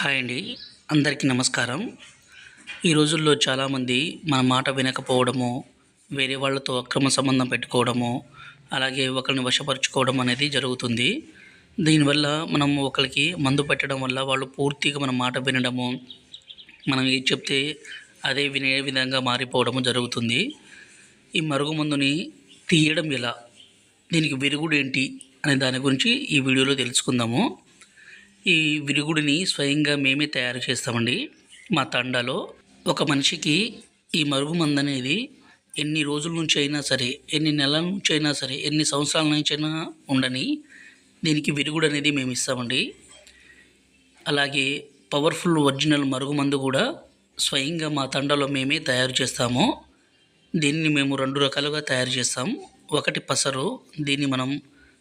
Hi అండి. అందరికీ నమస్కారం. ఈ రోజుల్లో చాలామంది మన మాట వినకపోవడము వేరే వాళ్ళతో అక్రమ సంబంధం పెట్టుకోవడము అలాగే ఒకరిని వశపరుచుకోవడం అనేది జరుగుతుంది. దీనివల్ల మనం ఒకరికి మందు పెట్టడం వల్ల వాళ్ళు పూర్తిగా మన మాట వినడము మనం ఏది చెప్తే అదే వినే విధంగా మారిపోవడము జరుగుతుంది. ఈ మరుగుమందుని తీయడం ఎలా? దీనికి విరుగుడు ఏంటి? అనే దాని గురించి ఈ వీడియోలో తెలుసుకుందాము. ఈ విరుగుడిని స్వయంగా మేమే తయారు చేస్తామండి. మా తండాలో ఒక మనిషికి ఈ మరుగుమందు అనేది ఎన్ని రోజుల నుంచి అయినా సరే ఎన్ని నెలల నుంచి అయినా సరే ఎన్ని సంవత్సరాల నుంచి అయినా ఉండని దీనికి విరుగుడు అనేది మేము ఇస్తామండి. అలాగే పవర్ఫుల్ ఒరిజినల్ మరుగుమందు కూడా స్వయంగా మా తండలో మేమే తయారు చేస్తాము. దీన్ని మేము రెండు రకాలుగా తయారు చేస్తాం. ఒకటి పసరు దీన్ని మనం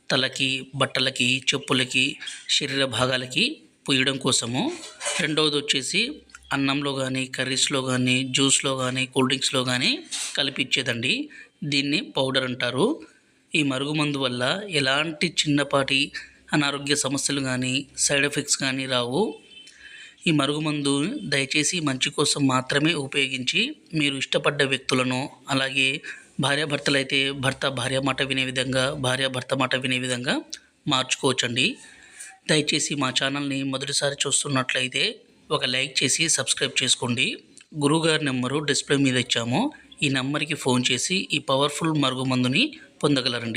తలకి బట్టలకి చెప్పులకి శరీర భాగాలకి పూయడం కోసము. రెండవది వచ్చేసి అన్నంలో కానీ కర్రీస్లో కానీ జ్యూస్లో కానీ కూల్ డ్రింక్స్లో కానీ కలిపి ఇచ్చేదండి దీన్ని పౌడర్ అంటారు. ఈ మరుగుమందు వల్ల ఎలాంటి చిన్నపాటి అనారోగ్య సమస్యలు కానీ సైడ్ ఎఫెక్ట్స్ కానీ రావు. ఈ మరుగుమందు దయచేసి మంచి కోసం మాత్రమే ఉపయోగించి మీరు ఇష్టపడ్డ వ్యక్తులను అలాగే భార్యాభర్తలైతే భర్త భార్య మాట వినే విధంగా భార్య భర్త మాట వినే విధంగా మార్చుకోవచ్చండి. దయచేసి మా ఛానల్ని మొదటిసారి చూస్తున్నట్లయితే ఒక లైక్ చేసి సబ్స్క్రైబ్ చేసుకోండి. గురువుగారి నెంబరు డిస్ప్లే మీద ఇచ్చాము. ఈ నెంబర్కి ఫోన్ చేసి ఈ పవర్ఫుల్ మరుగుమందుని పొందగలరండి.